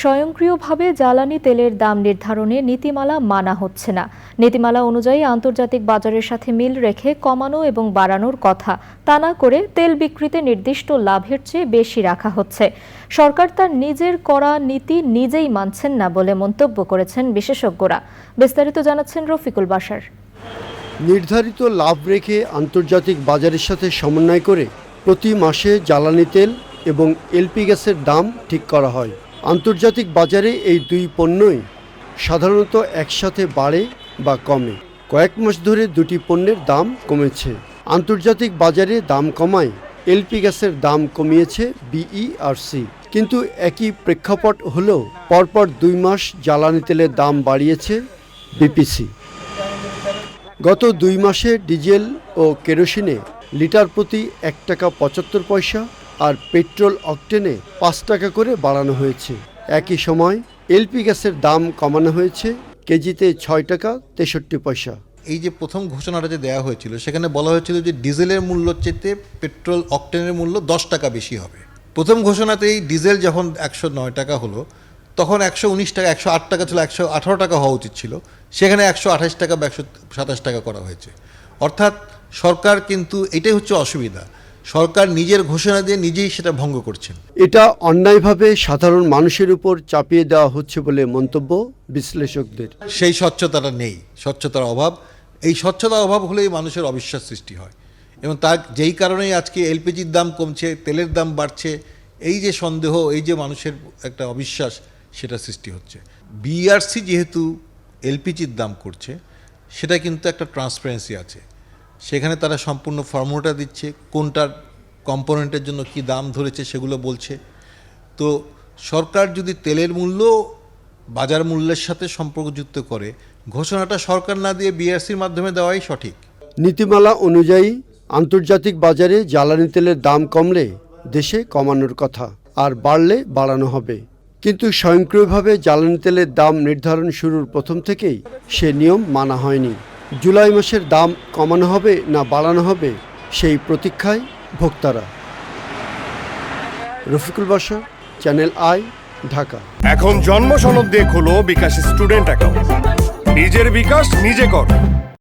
স্বয়ংক্রিয়ভাবে জ্বালানি তেলের দাম নির্ধারণে নীতিমালা মানা হচ্ছে না। নীতিমালা অনুযায়ী আন্তর্জাতিক বাজারের সাথে মিল রেখে কমানো এবং বাড়ানোর কথা, তা না করে তেল বিক্রিতে নির্দিষ্ট লাভের চেয়ে বেশি রাখা হচ্ছে। সরকার তার নিজের করা নীতি নিজেই মানছেন না বলে মন্তব্য করেছেন বিশেষজ্ঞরা। বিস্তারিত জানাচ্ছেন রফিকুল বাসার। নির্ধারিত লাভ রেখে আন্তর্জাতিক বাজারের সাথে সমন্বয় করে প্রতি মাসে জ্বালানি তেল এবং এলপি গ্যাসের দাম ঠিক করা হয়। আন্তর্জাতিক বাজারে এই দুই পণ্যই সাধারণত একসাথে বাড়ে বা কমে। কয়েক মাস ধরে দুটি পণ্যের দাম কমেছে। আন্তর্জাতিক বাজারে দাম কমায়, এলপি গ্যাসের দাম কমিয়েছে বিইআরসি। কিন্তু একই প্রেক্ষাপট হলেও পরপর দুই মাস জ্বালানি তেলের দাম বাড়িয়েছে বিপিসি। গত দুই মাসে ডিজেল ও কেরোসিনে লিটার প্রতি এক টাকা পঁচাত্তর পয়সা আর পেট্রোল অকটেনে পাঁচ টাকা করে বাড়ানো হয়েছে। একই সময় এলপি গ্যাসের দাম কমানো হয়েছে, কেজিতে ছয় টাকা তেষট্টি পয়সা। এই যে প্রথম ঘোষণাটা যে দেওয়া হয়েছিল, সেখানে বলা হয়েছিল যে ডিজেলের মূল্য চেতে পেট্রোল অকটেনের মূল্য দশ টাকা বেশি হবে। প্রথম ঘোষণাতেই ডিজেল যখন একশো নয় টাকা হলো, তখন একশো উনিশ টাকা, একশো আট টাকা ছিল, একশো আঠারো টাকা হওয়া উচিত ছিল। সেখানে একশো আঠাশ টাকা বা একশো সাতাশ টাকা করা হয়েছে। অর্থাৎ সরকার কিন্তু এটাই হচ্ছে অসুবিধা। সরকার নিজের ঘোষণা দিয়ে নিজেই সেটা ভঙ্গ করছেন। এটা অন্যায়ভাবে সাধারণ মানুষের উপর চাপিয়ে দেওয়া হচ্ছে বলে মন্তব্য বিশ্লেষকদের। সেই স্বচ্ছতাটা নেই স্বচ্ছতার অভাব। এই স্বচ্ছতার অভাব হলেই মানুষের অবিশ্বাস সৃষ্টি হয়। এবং তার যেই কারণেই আজকে এলপিজির দাম কমছে তেলের দাম বাড়ছে এই যে সন্দেহ এই যে মানুষের একটা অবিশ্বাস সেটা সৃষ্টি হচ্ছে। বিআরসি যেহেতু এলপিজির দাম করছে সেটা কিন্তু একটা ট্রান্সপারেন্সি আছে। সেখানে তারা সম্পূর্ণ ফর্মুলাটা দিচ্ছে, কোনটার কম্পোনেন্টের জন্য কি দাম ধরেছে সেগুলো বলছে। তো সরকার যদি তেলের মূল্য বাজার মূল্যের সাথে সম্পর্কযুক্ত করে, ঘোষণাটা সরকার না দিয়ে বিআরসির মাধ্যমে দেওয়াই সঠিক। নীতিমালা অনুযায়ী আন্তর্জাতিক বাজারে জ্বালানি তেলের দাম কমলে দেশে কমানোর কথা, আর বাড়লে বাড়ানো হবে। কিন্তু স্বয়ংক্রিয়ভাবে জ্বালানি তেলের দাম নির্ধারণ শুরুর প্রথম থেকেই সে নিয়ম মানা হয়নি। জুলাই মাসের দাম কমানো হবে না বাড়ানো হবে সেই প্রতীক্ষায় ভোক্তারা। রফিকুল বাসা, চ্যানেল আই, ঢাকা। এখন জন্ম সনদ দিয়ে খোলো বিকাশ স্টুডেন্ট অ্যাকাউন্ট। নিজের বিকাশ নিজে কর।